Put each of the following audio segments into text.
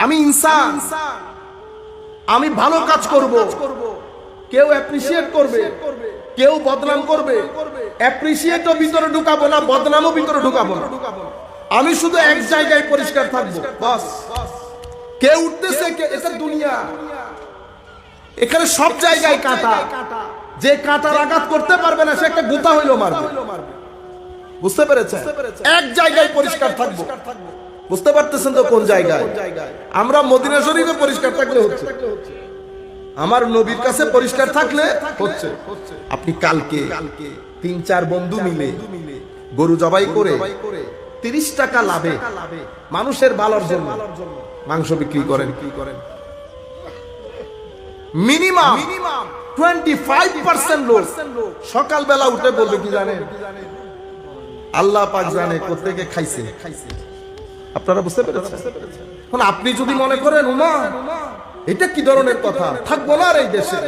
আমি ইনসান। আমি ভালো কাজ করব। কেউ অ্যাপ্রিসিয়েট করবে। কেউ বদনাম করবে। অ্যাপ্রিসিয়েটও ভিতরে ঢুকাবো না, বদনামও ভিতরে ঢুকাবো না। আমি শুধু এক জায়গায় পরিষ্কার থাকব, বাস। কে উঠতেছে এটা দুনিয়া। এখানে সব জায়গায় কাটা। যে কাটার আঘাত করতে পারবে না, সে একটা গুতা হইল মারবে। বুঝতে পেরেছে এক জায়গায় পরিষ্কার থাকব। বুঝতে পারতেছেন তো কোন জায়গায়? আমরা মদিনা শরীফে পরিষ্কার থাকলে হচ্ছে। আমার নবীর কাছে পরিষ্কার থাকলে হচ্ছে। আপনি কালকে তিন চার বন্ধু মিলে গরু জবাই করে তিরিশ টাকা লাভে মানুষের ভালোর জন্য মাংস বিক্রি করেন। কি করেন মিনিমাম টোয়েন্টি ফাইভ পার্সেন্ট লোক সকালবেলা উঠে বলবে কি জানেন? আল্লাহ পাক জানে কোথেকে খাইছে। আপনারা বুঝতে পেরেছেন? এখন আপনি যদি মনে করেন, উমা, এটা কি ধরনের কথা? থাকব না আর এই দেশে?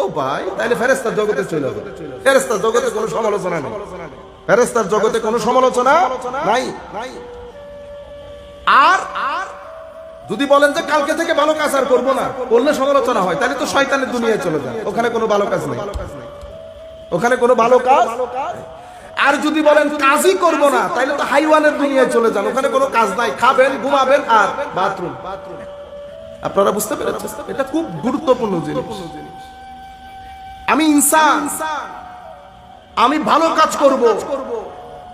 ও ভাই তাহলে ফেরেস্তার জগতে চলে যাবে। ফেরেস্তার জগতে কোনো সমালোচনা নেই। ফেরেস্তার জগতে কোনো সমালোচনা নাই। আর আর যদি বলেন যে কালকে থেকে ভালো কাজ আর করব না করলে সমালোচনা হয় তাহলে তো শয়তানের দুনিয়ায় চলে যায় ওখানে কোনো ভালো কাজ নেই। ওখানে কোনো ভালো কাজ আর যদি বলেন কাজই করব না তাহলে তো হাইওয়ানের দুনিয়ায় চলে যান, ওখানে কোনো কাজ নাই, খাবেন, ঘুমাবেন আর বাথরুম। আপনারা বুঝতে পেরেছেন? এটা খুব গুরুত্বপূর্ণ জিনিস। আমি ইনসান। আমি ভালো কাজ করব।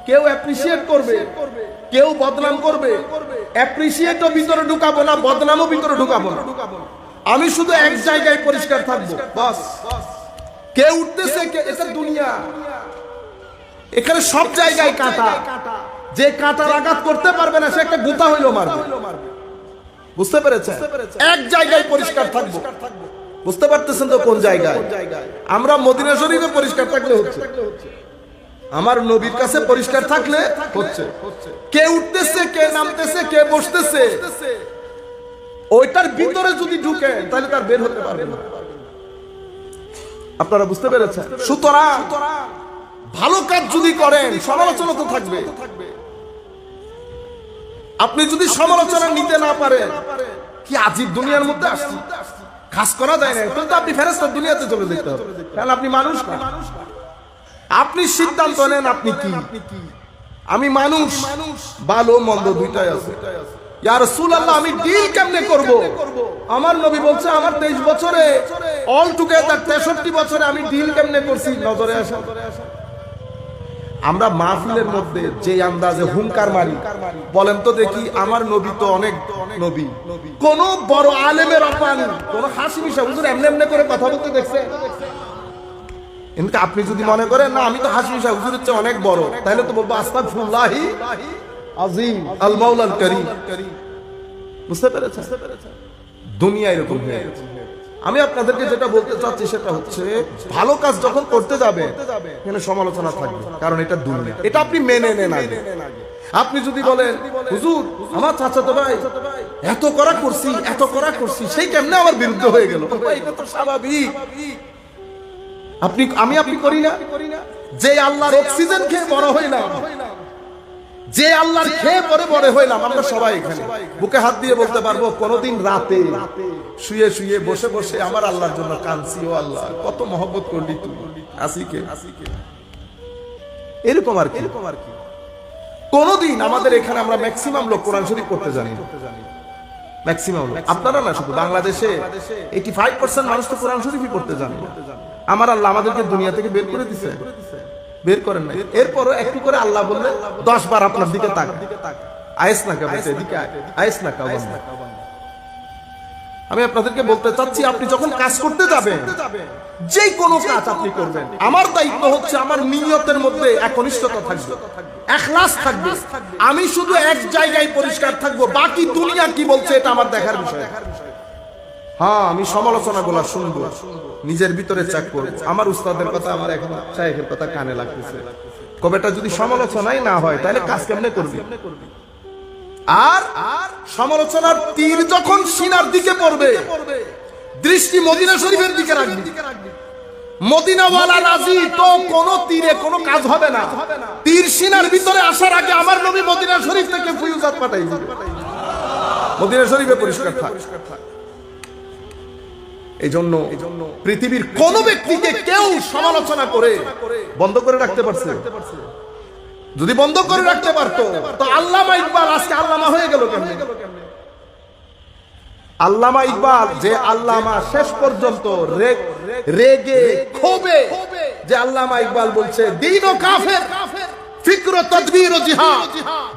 কেউ অ্যাপ্রিসিয়েট করবে। কেউ বদনাম করবে। অ্যাপ্রিসিয়েটও ভিতরে ঢুকাবো না, বদনামও ভিতরে ঢুকাবো না। আমি শুধু এক জায়গায় পরিষ্কার থাকব, বাস। কে উঠতেছে, কে এটা দুনিয়া। এখানে সব জায়গায় কাটা। যে কাটার আঘাত করতে পারবে না সে একটা গুতা হইল মারবে। বুঝতে পেরেছে এক জায়গায় পরিষ্কার থাকব। বুঝতে পারতেছেন তো কোন জায়গায়? আমরা মদিনা শরীফে পরিষ্কার থাকলে হচ্ছে। আমার নবীর কাছে পরিষ্কার থাকলে হচ্ছে। কে উঠতেছে কে নামতেছে কে বসতেছে? ওইটার ভিতরে যদি ঢুকে তাহলে তার বের হতে পারবে না। আপনারা বুঝতে পেরেছেন? সুতরাং ভালো কাজ যদি করেন সমালোচনা তো থাকবে। আপনি যদি সমালোচনা নিতে না পারেন কি আজিব দুনিয়ার মধ্যে আসছি? খাস করা যায় না কিন্তু আপনি ফেরেস্তার দুনিয়াতে চলে যেতে হবে। কারণ আপনি মানুষ না। আপনি সিদ্ধান্ত নেন আপনি কি? আমি মানুষ ভালো মন্দ দুইটাই আছে। ইয়ার রাসূলুল্লাহ আমি ডিল কেমনে করব? আমার নবী বলছে আমার 23 বছরে অল টুগেদার 63 বছরে আমি ডিল কেমনে করছি? নজরে আসা আমরা মাহফিলের মধ্যে যে আন্দাজে হুঙ্কার মারি, বলেন তো দেখি আমার নবী তো অনেক নবী। কোন বড় আলেমের অপানি কোন হাসি মিশা, হুজুর এমনি এমনি করে কথা বলতে দেখছে। কিন্তু আপনি যদি মনে করেন, না, আমি তো হাসি মিশা হুজুরের চেয়ে অনেক বড়, তাহলে তো বলব, আস্তাগফিরুল্লাহি আজিম আল মাওলাল করিম। বুঝতে পেরেছেন? দুনিয়া এরকম হয়ে গেছে। আমি আপনাদেরকে যেটা বলতে চাচ্ছি সেটা হচ্ছে ভালো কাজ যখন করতে যাবে এখানে সমালোচনা থাকবে কারণ এটা দুনিয়া। এটা আপনি মেনে নেন আগে। আপনি যদি বলেন হুজুর আমার চাচা তো ভাই এত করা করছি এত করা করছি সেই কেমনে আমার বিরুদ্ধে হয়ে গেল? এটা তো স্বাভাবিক। আপনি আমি আপনি করি না? যে আল্লাহর অক্সিজেন খেয়ে বড় হইলাম। যে আল্লাহর খেয়ে পরে বড় হইলাম, আমরা সবাই এখানে। বুকে হাত দিয়ে বলতে পারব, কোনদিন রাতে শুয়ে শুয়ে বসে বসে আমার আল্লাহর জন্য কাঁদছি, ও আল্লাহ, কত মহব্বত করলি তুই, আসিকে। এরকম আর কি। এরকম আর কি কোনদিন আমাদের এখানে আমরা ম্যাক্সিমাম লোক কোরআন শরীফ করতে জানি ম্যাক্সিমাম আপনারা না শুধু বাংলাদেশে এইটি ফাইভ পার্সেন্ট মানুষ তো কোরআন শরীফই পড়তে জানে। আমার আল্লাহ আমাদেরকে দুনিয়া থেকে বের করে দিছে। বের করেন না। এরপরও একটু করে আল্লাহ বললে দশ বার আপনার দিকে তাক। আয়েস না কাবা এদিকে আয়েস না কাবা আমি আপনাদেরকে বলতে চাচ্ছি আপনি যখন কাজ করতে যাবেন যে কোনো কাজ আপনি করবেন আমার দায়িত্ব হচ্ছে আমার নিয়তের মধ্যে একনিষ্ঠতা থাকবে। এখলাস থাকবে। আমি শুধু এক জায়গায় পরিষ্কার থাকব বাকি দুনিয়া কি বলছে এটা আমার দেখার বিষয়। হ্যাঁ আমি সমালোচনা গুলা শুনব। নিজের ভিতরে চেক করব। আমার উস্তাদের কথা আমার এখন শাহেখের কথা কানে লাগতেছে। কবেটা যদি সমালোচনাই না হয়, তাহলে কাজ কেমনে করবি? আর সমালোচনার তীর যখন সিনার দিকে পড়বে, দৃষ্টি মদিনা শরীফের দিকে রাখবি। মদিনাওয়ালা রাজি তো কোন তীরে কোনো কাজ হবে না। তীর সিনার ভিতরে আসার আগে আমার নবী মদিনা শরীফ থেকে পাঠাই মদিনা শরীফে পরিষ্কার থাক। এই জন্য পৃথিবীর কোন ব্যক্তিকে কেউ সমালোচনা করে বন্ধ করে রাখতে পারছে। যদি বন্ধ করে রাখতে পারতো তো আল্লামা ইকবাল আজকে আল্লামা হয়ে গেল কেমনে? আল্লামা ইকবাল যে আল্লামা শেষ পর্যন্ত রেগে ক্ষোভে যে আল্লামা ইকবাল বলছে দিন ও কাফের ফিক্র তদবীর ও জিহাদ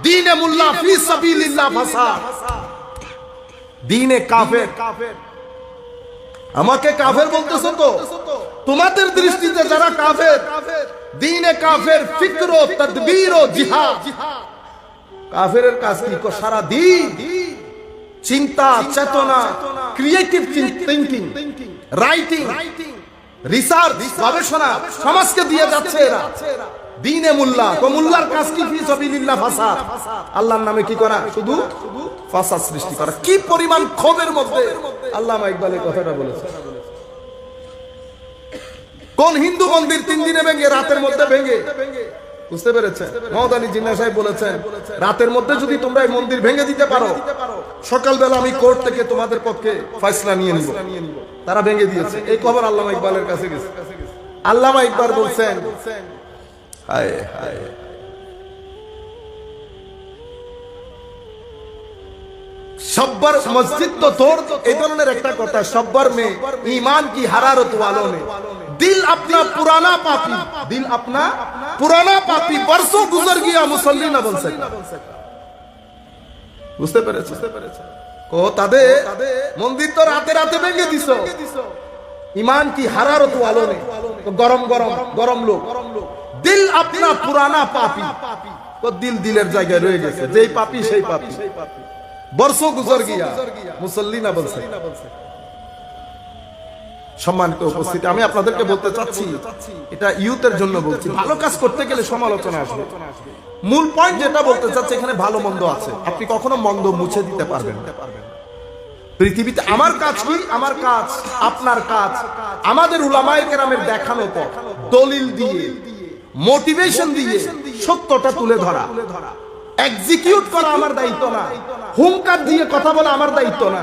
দিনে মুল্লা ফি সাবিলিল্লাহ ফাসাদ। দিনে কাফের। আমাকে কাফের বলতেছো তো? তোমাদের দৃষ্টিতে যারা কাফের, দিনে কাফের ফিক্র, তদবীর ও জিহাদ। কাফের কাজ কি? কো সারা দিন চিন্তা, চেতনা ক্রিয়েটিভ থিঙ্কিং রাইটিং রিসার্চ গবেষণা সমাজকে দিয়ে যাচ্ছে এরা। দিনে মুল্লা তো মুল্লার কাজ কি ফি সাবিলিল্লাহ ফাসাদ? আল্লাহর নামে কি করা? শুধু ফাসাদ সৃষ্টি করা। কি পরিমাণ ক্ষোভের মধ্যে আল্লামা ইকবাল এই কথাটা বলেছে। কোন হিন্দু মন্দির তিন দিনে ভেঙে রাতের মধ্যে ভেঙে? বুঝতে পেরেছেন? আলী জিন্না সাহেব বলেছেন রাতের মধ্যে যদি তোমরা এই মন্দির ভেঙে দিতে পারো সকালবেলা আমি কোর্ট থেকে তোমাদের পক্ষে ফয়সলা নিয়ে নিব। তারা ভেঙে দিয়েছে। এই খবর আল্লামা ইকবালের কাছে গেছে। আল্লামা ইকবাল বলছেন। হায় হায়। সব্বার মসজিদ তো তোর এই ধরনের একটা কথা সব্বার মে ईमान की हरारत वालों ने दिल अपना पुराना पापी दिल अपना पुराना पापी बरसों गुजर गया मुसल्ली ना बन सका বুঝতে পেরেছে ও তাদের মন্দির তো রাতে রাতে ভেঙে দিছ ইমান কি হারারত আলো নেই গরম গরম গরম লোক দিল আপনা পুরানা পাপি তো দিল দিলের জায়গায় রয়ে গেছে যেই পাপি সেই পাপি বর্ষো গুজর গিয়া। মুসল্লি না বলছে। সম্মানিত উপস্থিতি। আমি আপনাদেরকে বলতে চাচ্ছি এটা ইউথের জন্য বলছি। ভালো কাজ করতে গেলে সমালোচনা আসবে। মূল পয়েন্ট যেটা বলতে চাচ্ছি এখানে ভালো মন্দ আছে। আপনি কখনো মন্দ মুছে দিতে পারবেন পৃথিবীতে আমার কাজ কি? আমার কাজ আপনার কাজ। আমাদের উলামায়ে কেরামের দেখানো পথ। দলিল দিয়ে। মোটিভেশন দিয়ে। সত্যটা তুলে ধরা। এক্সিকিউট করা আমার দায়িত্ব না। হুঙ্কার দিয়ে কথা বলা আমার দায়িত্ব না।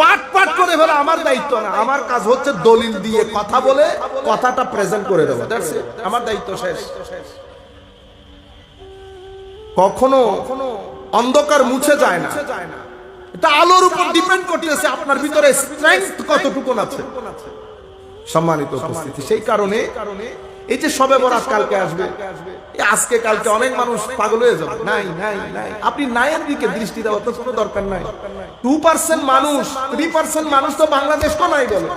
পাট পাট করে ফেলা আমার দায়িত্ব না। আমার কাজ হচ্ছে দলিল দিয়ে কথা বলে কথাটা প্রেজেন্ট করে দেবো। আমার দায়িত্ব শেষ। কখনো অন্ধকার মুছে যায় না। এটা আলোর উপর ডিপেন্ড করতেছে আপনার ভিতরে স্ট্রেংথ কতটুকু আছে। সম্মানিত উপস্থিতি। সেই কারণে কারণে এই যে সবে বরাত কালকে আসবে আজকে কালকে অনেক মানুষ পাগল হয়ে যাবে। নাই নাই নাই আপনি নাইয়ের দিকে দৃষ্টি দেওয়ার তো কোনো দরকার নাই। টু পার্সেন্ট মানুষ থ্রি পার্সেন্ট মানুষ তো বাংলাদেশ তো নাই বলে।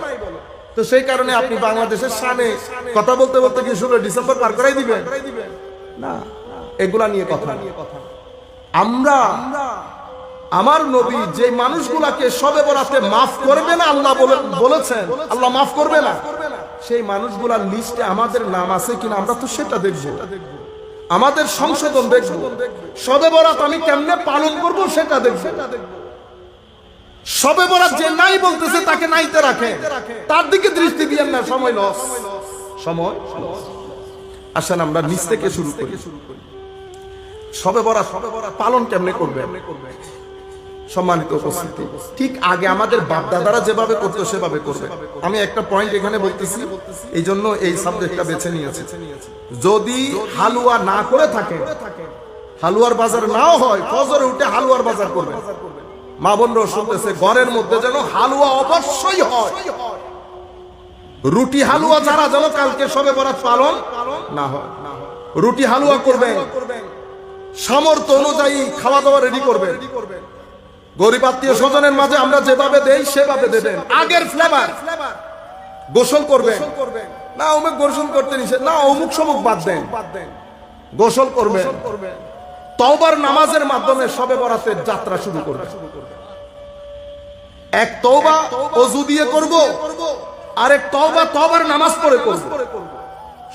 তো সেই কারণে আপনি বাংলাদেশের সামনে কথা বলতে বলতে কি শুরু ডিসেম্বর পার করাই দিবেন? না এগুলা নিয়ে কথা আমরা আমার নবী যে মানুষগুলাকে সবে বরাতে মাফ করবে না আল্লাহ বলে- বলেছেন আল্লাহ মাফ করবে না। সেই মানুষগুলার লিস্টে আমাদের নাম আছে কিনা আমরা তো সেটা দেখব। আমাদের সংশোধন দেখব। সবে বরাত আমি কেমনে পালন করব সেটা দেখব। সবে বরাত যে নাই বলতেছে, তাকে নাইতে রাখে। তার দিকে দৃষ্টি দিয়ে না, সময় লস। সময়। আসেন আমরা নিচ থেকে শুরু করি। সবে বরাত পালন কেমনে করবে সম্মানিত উপস্থিতি। ঠিক আগে আমাদের বাপ দাদারা যেভাবে করতো, সেভাবে করবে। আমি একটা পয়েন্ট এখানে বলতেছি এই জন্য এই সাবজেক্টটা বেছে নিয়েছি। যদি হালুয়া না করে থাকে, হালুয়ার বাজার নাও হয়, ফজরে উঠে হালুয়ার বাজার করবে। মা বোনরাও শুনতেছে, ঘরের মধ্যে যেন হালুয়া অবশ্যই হয়। রুটি হালুয়া যারা যেন কালকে সবে বরাত পালন না হয়। রুটি হালুয়া করবে। সামর্থ্য অনুযায়ী খাওয়া দাওয়া রেডি করবেন গরিব আত্মীয় স্বজনের মাঝে আমরা যেভাবে দেই সেভাবে দেবেন। আগের ফ্লেভার গোসল করবেন। না অমুক গোসল করতে নিষেধ। না অমুক সমুক বাদ দেন। গোসল করবেন। তওবার নামাজের মাধ্যমে সবে বরাতের যাত্রা শুরু করবে এক তওবা অজু দিয়ে করব আরেক তওবা তওবার নামাজ পড়ে করব।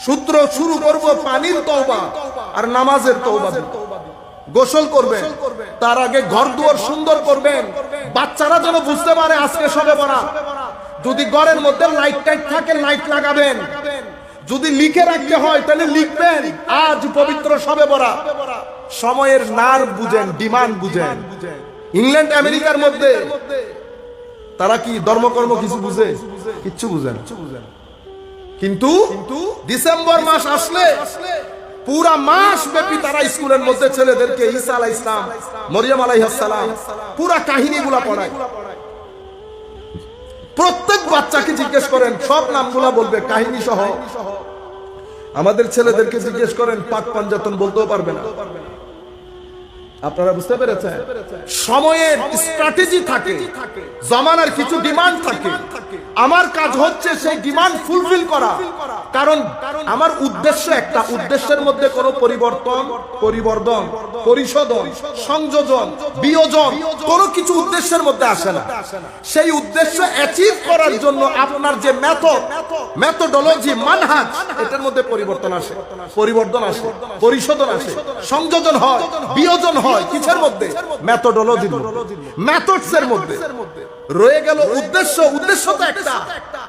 সূত্র শুরু করব পানির তওবা আর নামাজের তওবা দিয়ে। গোসল করবেন তার আগে ঘর দুয়ার সুন্দর করবেন বাচ্চারা যেন বুঝতে পারে আজকে সবে বরা যদি ঘরের মধ্যে লাইট টাইট থাকে লাইট লাগাবেন। যদি লিখে রাখতে হয় তাহলে লিখবেন। আজ পবিত্র সবে বরা সময়ের নার বুঝেন ডিমান্ড বুঝেন। ইংল্যান্ড আমেরিকার মধ্যে। তারা কি ধর্মকর্ম কিছু বুঝে? কিচ্ছু বুঝে না। কিন্তু ডিসেম্বর মাস আসলে পুরা মাস ব্যাপী তারা স্কুলের মধ্যে ছেলেদেরকে ঈসা আলাহ ইসলাম মরিয়াম আলাইহাসালাম পুরা কাহিনীগুলা পড়ায়। প্রত্যেক বাচ্চাকে জিজ্ঞেস করেন, সব নামগুলা বলবে, কাহিনী সহ। আমাদের ছেলেদেরকে জিজ্ঞেস করেন, পাক পাঞ্জাতন বলতেও পারবে না। আপনারা বুঝতে পেরেছেন? সময়ের স্ট্র্যাটেজি থাকে, জমানার কিছু ডিমান্ড থাকে। আমার কাজ হচ্ছে সেই ডিমান্ড ফুলফিল করা। কারণ আমার উদ্দেশ্য একটা, উদ্দেশ্যের মধ্যে কোনো পরিবর্তন পরিবর্তন পরিশোধন, সংযোজন, বিয়োজন কোনো কিছু উদ্দেশ্যের মধ্যে আসে না। সেই উদ্দেশ্য অ্যাচিভ করার জন্য আপনার যে মেথড মেথোডোলজি মানহাজ এটার মধ্যে পরিবর্তন আসে। পরিবর্তন আসে, পরিশোধন আসে, সংযোজন হয়, বিয়োজন হয়, কিসের মধ্যে? মেথোডোলজির মেথডস এর মধ্যে। রয়ে গেল উদ্দেশ্য। উদ্দেশ্য তো একটা।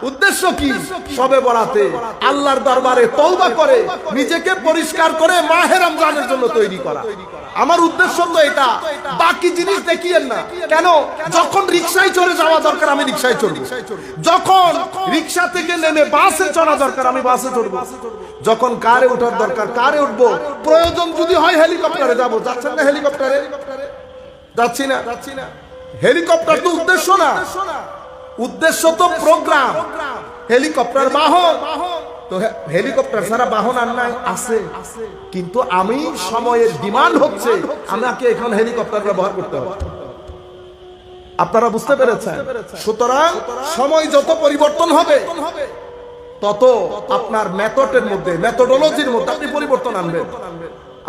উদ্দেশ্য কি? সবে বরাতে। আল্লাহর দরবারে তওবা করে, নিজেকে পরিষ্কার করে মাহে রমজানের জন্য তৈরি করা। আমার উদ্দেশ্য তো এটা। বাকি জিনিস দেখিয়েন না। কেন? যখন রিক্সায় চড়ে যাওয়া দরকার, আমি রিক্সায় চড়বো। যখন রিক্সা থেকে নেমে বাসে চড়া দরকার, আমি বাসে চড়বো। যখন কারে ওঠার দরকার, কারে উঠবো? প্রয়োজন যদি হয় হেলিকপ্টারে যাব। যাচ্ছেন না হেলিকপ্টারে? যাচ্ছি না। যাচ্ছি না হেলিকপ্টার তো উদ্দেশ্য না। উদ্দেশ্য তো প্রোগ্রাম। হেলিকপ্টার বাহন। তো হেলিকপ্টার ছাড়া বাহন আর নাই, আছে। কিন্তু আমি সময়ের ডিমান্ড হচ্ছে, আমাকে এখন হেলিকপ্টার ব্যবহার করতে হবে। আপনারা বুঝতে পেরেছেন? সুতরাং সময় যত পরিবর্তন হবে, তত আপনার মেথডের মধ্যে মেথডোলজির মধ্যে আপনি পরিবর্তন আনবেন।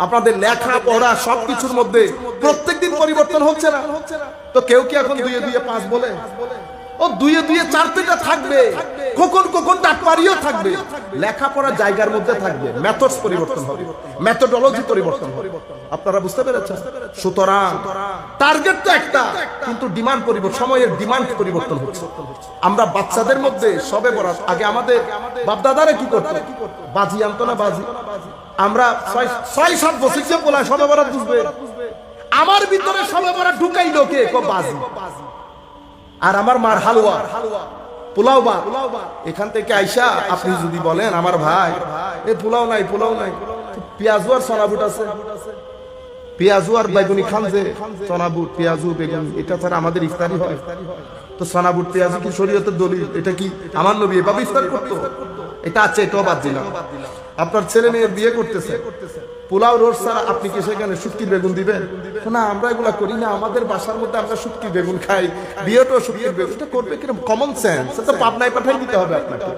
আপনাদের লেখা, পড়া সবকিছুর মধ্যে প্রত্যেকদিন পরিবর্তন হচ্ছে না। তো কেউ কি এখন দুয়ে দুয়ে পাঁচ বলে? ও দুয়ে দুয়ে চার থেকে থাকবে। কখন কখন টাটপারিও থাকবে। লেখাপড়া জায়গার মধ্যে থাকবে। মেথডস পরিবর্তন হবে। মেথডোলজি পরিবর্তন হবে। আপনারা বুঝতে পেরেছেন? সুতরাং টার্গেট তো একটা, কিন্তু ডিমান্ড পরিবর্তন, সময়ের ডিমান্ড পরিবর্তন হচ্ছে। আমরা বাচ্চাদের মধ্যে সবে বরাত, আগে আমাদের বাপদাদারা কি করতো? বাজি আনতো না বাজি? আমরা ছয় ছয়, সাত বছর সবে বরাত বুঝবে। আমার ভিতরে সবে বরাত ঢুকাইলো কে? কো বাজি। আর আমার মার হালুয়া। পোলাও বা এখান থেকে আইসা আপনি যদি বলেন, আমার ভাই। এ, পোলাও নাই পোলাও নাই। পেঁয়াজু আর সোনাবুট আছে। পেঁয়াজু আর বেগুনি খান যে, সোনাবুট, পেঁয়াজু, বেগুনি, এটা ছাড়া আমাদের ইফতারি হয়। তো সোনাবুট, পেঁয়াজু কি শরীয়তের দলিল? এটা কি? আমার নবী এভাবে ইফতার করতো? এটা আছে, এটাও বাদ দিলাম। আপনার ছেলে মেয়ে বিয়ে করতেছে। পোলাও রোড ছাড়া আপনি কি সেখানে শুটকির বেগুন দিবেন? না আমরা এগুলা করি না আমাদের বাসার মধ্যে আমরা শুটকির বেগুন খাই। বিয়েটাও শুটকির বেগুন। এটা করবে কীরকম কমন সেন্স সেটা পাবনায় পাঠাই দিতে হবে আপনাকে।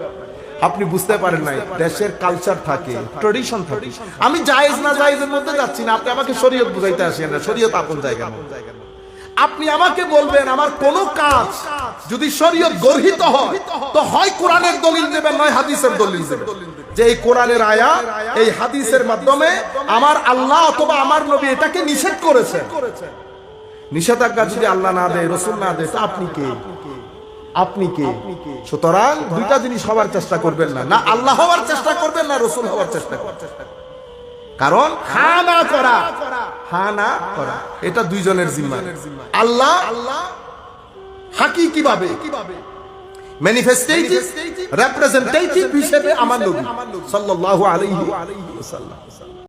আপনি বুঝতে পারেন নাই দেশের কালচার থাকে ট্রেডিশন থাকে। আমি জায়েজ না জায়েজের মধ্যে যাচ্ছি না আপনি আমাকে শরীয়ত বুঝাইতে আসেন না। শরীয়ত আপন জায়গা না। আপনি আমাকে বলবেন আমার কোন কাজ যদি শরীয়ত গর্হিত হয় তো হয় কোরআনের দলিল দেবেন নয় হাদিসের দলিল দেবেন। যে এই কোরআনের আয়া, এই হাদিসের মাধ্যমে আমার আল্লাহ অথবা আমার নবী এটাকে নিষেধ করেছে নিষেধাজ্ঞা যদি আল্লাহ না দেয়, রসুল না দেয় আপনি কে? আপনি কে? সুতরাং দুইটা জিনিস হওয়ার চেষ্টা করবেন না। না আল্লাহ হওয়ার চেষ্টা করবেন, না রসুল হওয়ার চেষ্টা করবেন। কারণ হা না করা হা না করা, এটা দুইজনের জিম্মা। আল্লাহ আল্লাহ হাকি কীভাবে কীভাবে? ম্যানিফেস্টেটিভ রিপ্রেজেন্টেটিভ হিসেবে আমার নবী সাল্লাল্লাহু আলাইহি ওয়াসাল্লাম